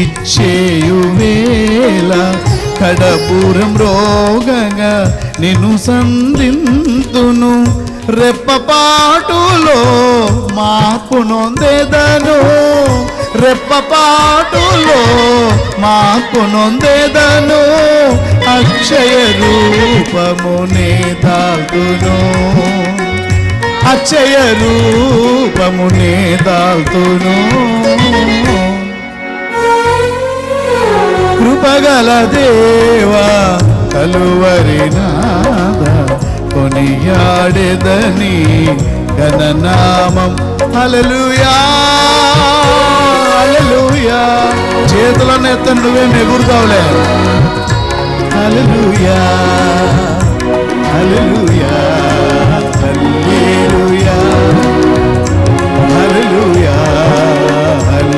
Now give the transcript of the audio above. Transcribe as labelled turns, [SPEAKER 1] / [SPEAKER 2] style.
[SPEAKER 1] విచ్చేయువేళ కడపురం రోగంగా నిన్ను సంధింతును. రెప్పపాటులో మార్పు నొందేదను. రెప్పపాటులో మార్పు నొందేదను. అక్షయ రూపమునే దాల్తును. అక్షయ రూపమునే దాల్తును. కృపగల దేవా కలువరి నాద కొనియాడెదని గణనామం హల్లెలూయా హల్లెలూయా. చేతులను ఎత్తండి నువ్వేం ఎగురుతావులే అలలుయా అలలు